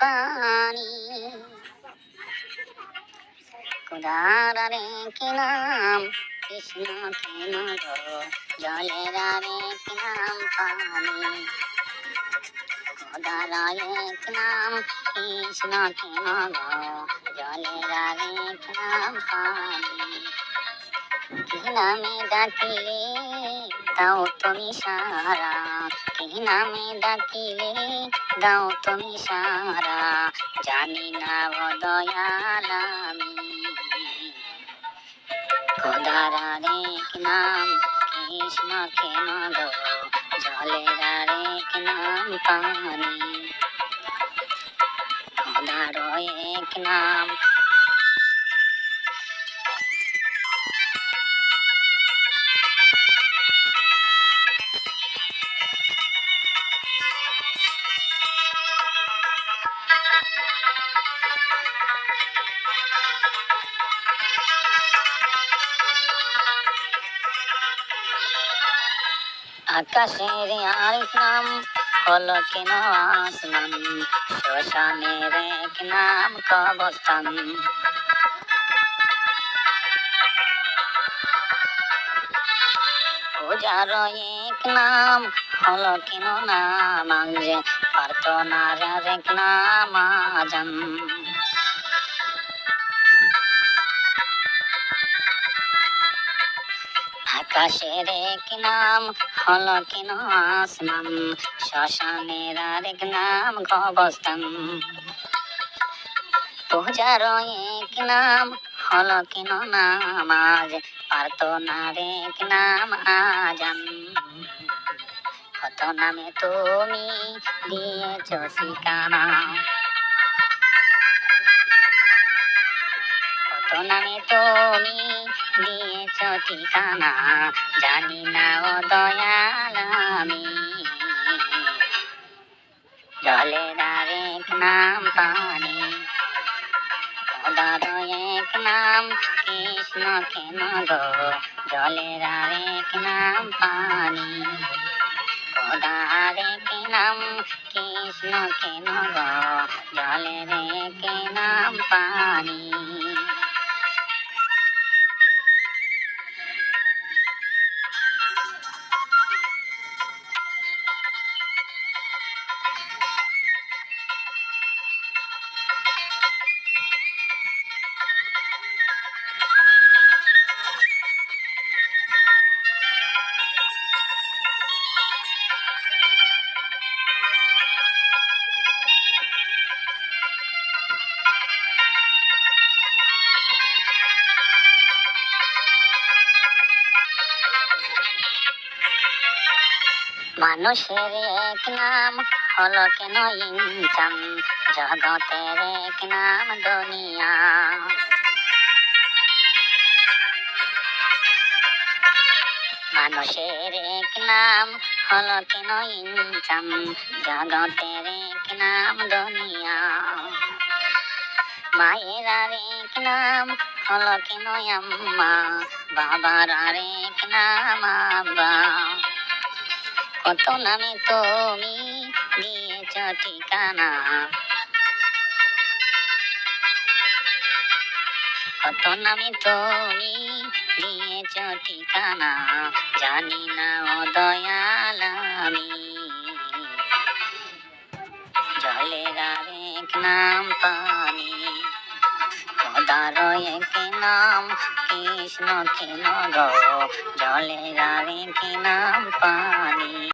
পানি। খোদার আরেক নাম কৃষ্ণ কেন জলের আরেক নাম পানি। খোদার আরেক নাম কৃষ্ণ কেন জলের আরেক নাম পানি। কি ডাকিলে দাও তুমি সারা কি নামে ডাকিলে দাও তুমি সারা, জানি না দয়াল আমি। খোদার আরেক নাম, কৃষ্ণ কেন গো জলের আরেক নাম পানি। খোদার এক নাম আকাশের আরেক নাম হলো কেন আসমান শ্মশানের এক নাম কবস্থান। পূজার এক নাম হলো কেন নামাজ প্রার্থনার এক নাম আজান। আকাশের এক নাম হলো কেন আসমান শ্মশানের আরেক নাম কবস্থান পূজার এক নাম হলো কেন নামাজ প্রার্থনার এক নাম আজান কত নামে তুমি দিয়েছ ঠিকানা কত নামে তুমি ঠিকানা জানি না ও দয়াল আমি জলের নাম পানি খোদার এক নাম কৃষ্ণ কেন গো? জলের আরেক নাম পানি খোদার এক নাম কৃষ্ণ কেন গো? জলের এক নাম পানি। মানুষের এক নাম হলো কেন ইনসান জগতের এক নাম দুনিয়া। মানুষের এক নাম হলো কেন ইনসান জগতের এক নাম দুনিয়া। মায়ের আর এক নাম হলো কেন আম্মা? বাবার এক নাম আব্বা। কত নামে তুমি? দিয়েছ ঠিকানা। কত নামে তুমি? দিয়েছ ঠিকানা। জানি না ও দয়াল আমি। জলের আরেক নাম পানি। খোদার এক নাম কৃষ্ণ কেন গো জলের আরেক নাম পানি।